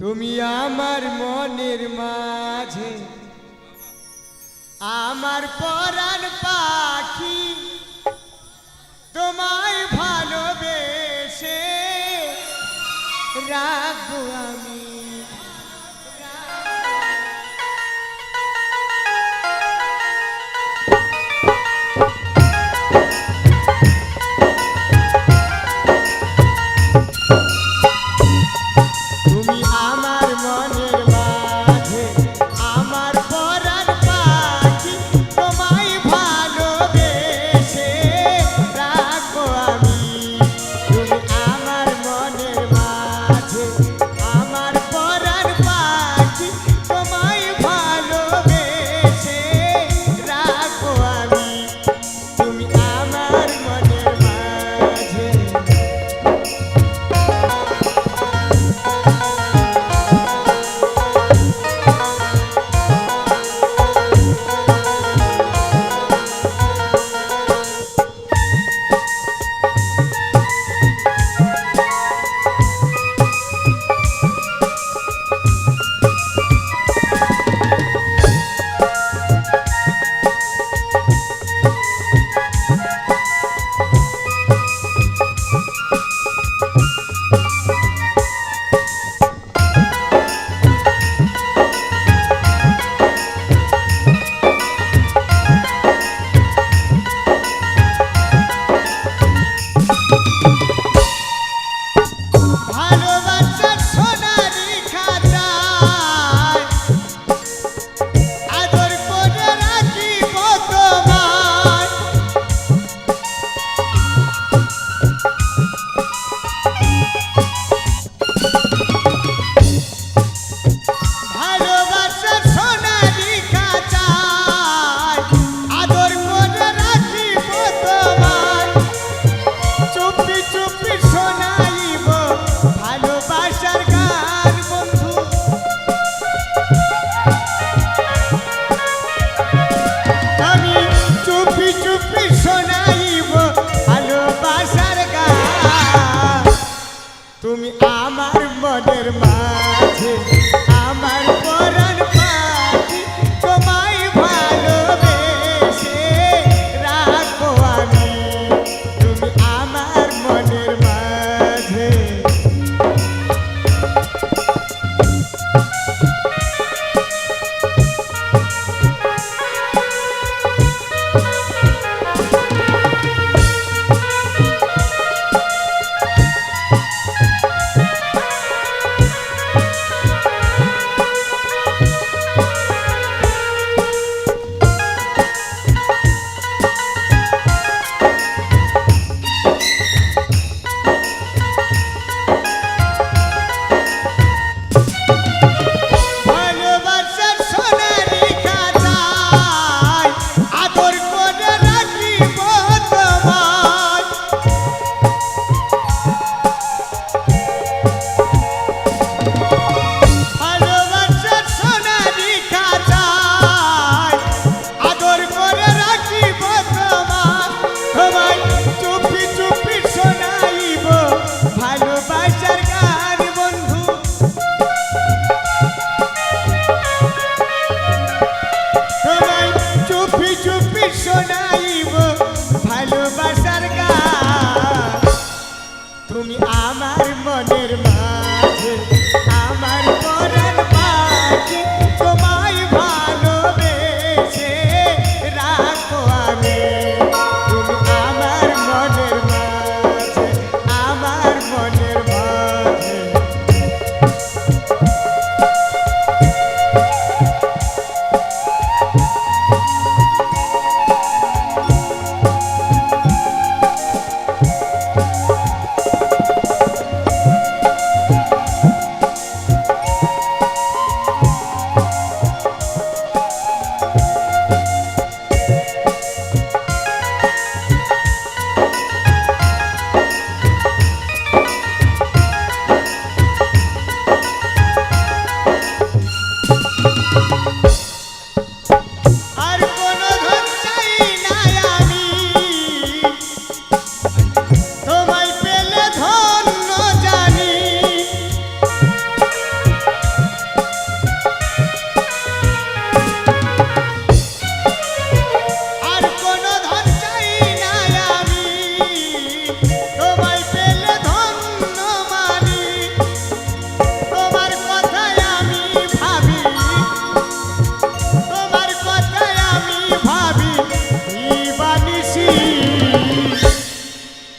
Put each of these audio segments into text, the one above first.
তুমি আমার মনের মাঝে আমার পরাণ পাখি তোমায় ভালোবেসে রাখব আমি।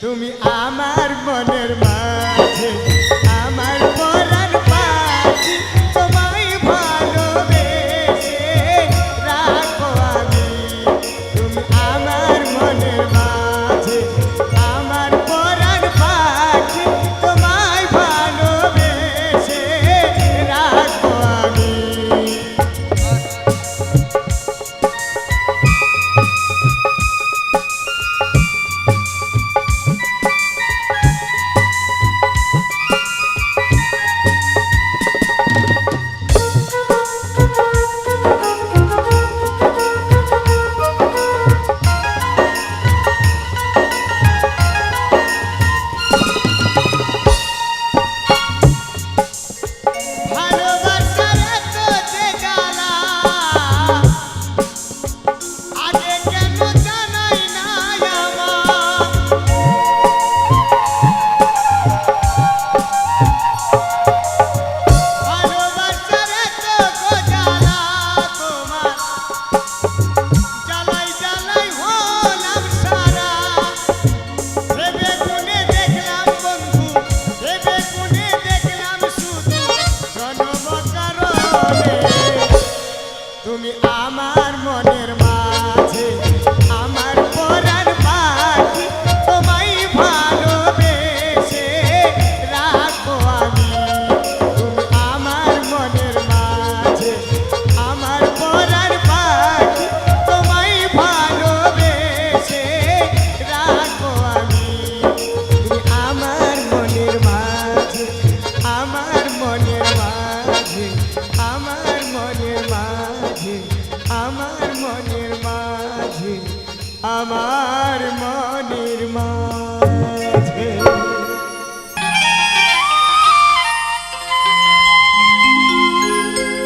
তুমি আমার মনের মাঝে, আমার মরার পাখি তোমায় ভালোবেসে রাখো আমি। তুমি আমার মনের মাঝে আমার মনের মাঝে আমার মনের মা